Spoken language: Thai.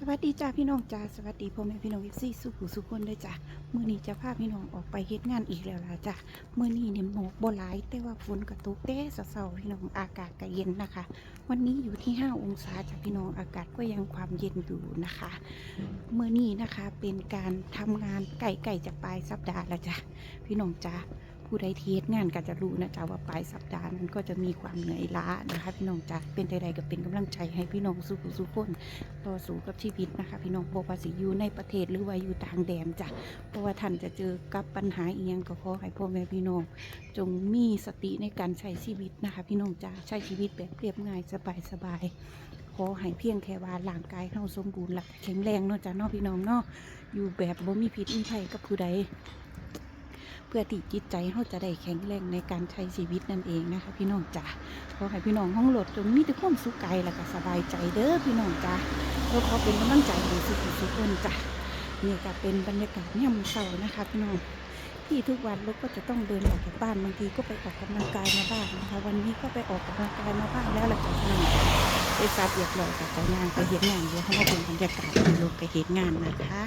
สวัสดีจ้าพี่น้องจ้าสวัสดีพ่อแม่พี่น้องเอฟซีสุขุสุคนด้วยจ้ามื้อนี้จะพาพี่น้องออกไปเฮ็ดงานอีกแล้วล่ะจ้ามื้อนี้เนี่ยหมอกบ่หลายแต่ว่าฝนกระตุกเต้เศร้าๆพี่น้องอากาศก็เย็นนะคะ วันนี้อยู่ที่ 5 องศาจ้าพี่น้องอากาศก็ยังความเย็นอยู่นะคะมื้อนี้นะคะเป็นการทำงานไก่ไก่จะปลายสัปดาห์แล้วจ้าพี่น้องจ้า ผู้ใดเทศงานก็จะรู้นะจ๊ะว่าปลายสัปดาห์นั้นก็จะมีความเหนื่อยล้านะคะพี่น้องจ้าเป็นใดๆก็เป็นกำลังใจให้พี่น้องสุขุสุขคนต่อสู้กับชีวิตนะคะ พี่น้องบอกว่าสิอยู่ในประเทศหรือว่าอยู่ต่างแดนจ้ะเพราะว่าท่านจะเจอกับปัญหาอีหยังก็ขอให้พ่อแม่พี่น้อง จงมีสติในการใช้ชีวิตนะคะ พี่น้องจ้ะใช้ชีวิตแบบเรียบง่ายสบายสบายๆขอให้เพียงแค่ว่าร่างกายเราสมบูรณ์หลักแข็งแรงเนาะจ้ะเนาะพี่น้องเนาะอยู่แบบบ่มีพิษมีภัยกับผู้ใด พื่อที่จิตใจเราจะได้แข็งแรงในการใช้ชีวิตนั่นเองนะคะ พี่น้องจ้ะขอให้พี่น้องห้องโหลดจงมีแต่ความสุขกายและก็สบายใจเด้อพี่น้องจ้ะเราขอเป็นกำลังใจให้สุขสุขคนจ้ะนี่ก็เป็นบรรยากาศย่ำเสานะคะพี่น้องที่ทุกวันเราก็จะต้องเดินออกจากบ้านบางทีก็ไปออกกำลังกายมาบ้างนะคะ วันนี้ก็ไปออกกำลังกายมาบ้างแล้วล่ะจ้ะพี่น้องไปซาเบียบเลยกับจงานไปเห็นงานเดี๋ยวเขามาเป็นบรรยากาศที่ลงไปเห็นงานนะคะ